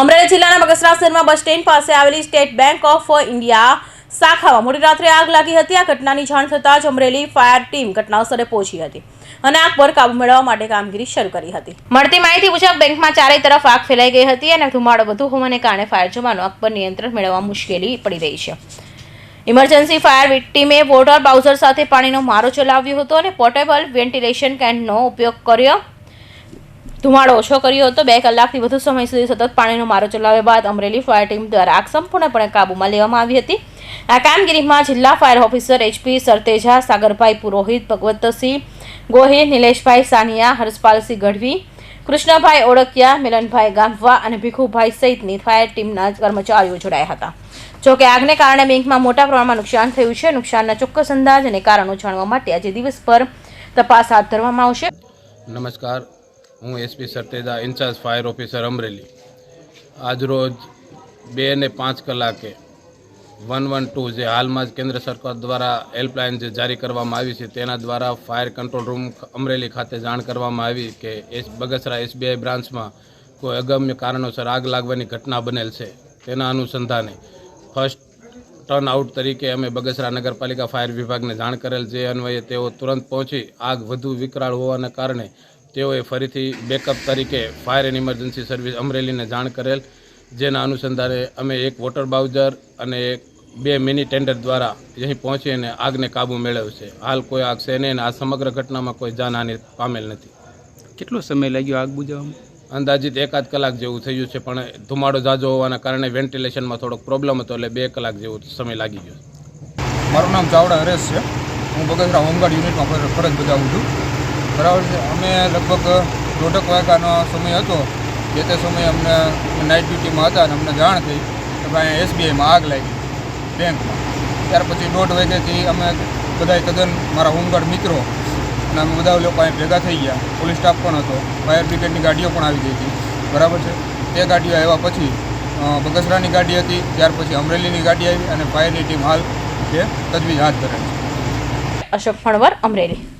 અમરેલી જિલ્લાના બગસરા શહેરમાં bus stand પાસે આવેલી સ્ટેટ બેંક ઓફ ઇન્ડિયા શાખામાં મોડી રાત્રે આગ લાગી હતી. આ ઘટનાની જાણ થતાં જ અમરેલી ફાયર ટીમ ઘટનાસ્થળે પહોંચી હતી અને આગ પર કાબુ મેળવવા માટે કામગીરી શરૂ કરી હતી. મળતી માહિતી મુજબ બેંકમાં ચારેય તરફ આગ ફેલાઈ ગઈ હતી અને ધુમાડો વધુ હોવાને કારણે ફાયર જવાનો આગ પર નિયંત્રણ મેળવવા મુશ્કેલી પડી રહી છે. ઇમરજન્સી ફાયર ટીમે વોટર બાઉઝર સાથે પાણીનો મારો ચલાવ્યો હતો અને પોર્ટેબલ વેન્ટિલેશન કેન્ટનો ઉપયોગ કર્યો. ધુમાડો ઓછો કર્યો હતો. બે કલાકથી વધુ સમય સુધી સતત પાણીનો મારો ચલાવ્યા બાદ અમરેલી ફાયર ટીમ દ્વારા આગ સંપૂર્ણપણે કાબૂમાં લેવામાં આવી હતી. આ કામગીરીમાં જિલ્લા fire officer HP Sarteja, Sagarbhai Purohit, Bhagwatsinh Gohil, Nileshbhai Saniya Harshpalsinh Gadhvi, Krishnabhai Olakiya, Milanbhai Gambhva અને ભીખુભાઈ સહિતની ફાયર ટીમના કર્મચારીઓ જોડાયા હતા. જોકે આગને કારણે બેંકમાં મોટા પ્રમાણમાં નુકસાન થયું છે. નુકસાનના ચોક્કસ અંદાજ અને કારણો જાણવા માટે આજે દિવસભર તપાસ હાથ ધરવામાં આવશે. નમસ્કાર. હું SP Sarteja, incharge fire officer Amreli. આજરોજ બે ને પાંચ કલાકે વન વન ટુ જે હાલમાં જ કેન્દ્ર સરકાર દ્વારા હેલ્પલાઇન જે જારી કરવામાં આવી છે, તેના દ્વારા ફાયર કંટ્રોલ રૂમ અમરેલી ખાતે જાણ કરવામાં આવી કે એસ, બગસરા એસબીઆઈ બ્રાન્ચમાં કોઈ અગમ્ય કારણોસર આગ લાગવાની ઘટના બનેલ છે, તેના અનુસંધાને ફર્સ્ટ ટર્ન આઉટ તરીકે અમે બગસરા નગરપાલિકા ફાયર વિભાગને જાણ કરેલ, જે અન્વયે તેઓ તુરંત પહોંચી આગ વધુ વિકરાળ હોવાને કારણે તેઓએ ફરીથી બેકઅપ તરીકે ફાયર એન્ડ ઇમરજન્સી સર્વિસ અમરેલીને જાણ કરેલ જેના અનુસંધાને અમે એક વોટર બાઉઝર અને એક બે મિની ટેન્ડર દ્વારા અહીં પહોંચીને આગને કાબૂ મેળવ્યો છે. હાલ કોઈ આગ છે નહીં અને આ સમગ્ર ઘટનામાં કોઈ જાનહાનિ પામેલ નથી. કેટલો સમય લાગ્યો આગ બુઝાવવામાં? અંદાજિત એકાદ કલાક જેવું થયું છે પણ ધુમાડો ઝાઝો હોવાના કારણે વેન્ટિલેશનમાં થોડોક પ્રોબ્લેમ હતો એટલે બે કલાક જેવો સમય લાગી ગયો. મારું નામ ચાવડા હરેશ છે. હું બગસરા હોમગાર્ડ યુનિટમાં ફરજ બજાવું છું. બરાબર છે. અમે લગભગ દોઢક વાગ્યાનો સમય હતો. જે તે સમયે અમને નાઇટ ડ્યુટીમાં હતા અને અમને જાણ થઈ કે ભાઈ એસબીઆઈમાં આગ લાગી બેંકમાં. ત્યાર પછી દોઢ વાગ્યાથી અમે બધા તદ્દન મારા હોમગાર્ડ મિત્રો અને અમે બધા લોકો અહીં ભેગા થઈ ગયા. પોલીસ સ્ટાફ પણ હતો. ફાયર બ્રિગેડની ગાડીઓ પણ આવી ગઈ હતી. બરાબર છે? તે ગાડીઓ આવ્યા પછી બગસરાની ગાડી હતી. ત્યાર પછી અમરેલીની ગાડી આવી અને ફાયરની ટીમ હાલ છે તજવીજ હાથ ધરે છે. અશોક ફણવર, અમરેલી.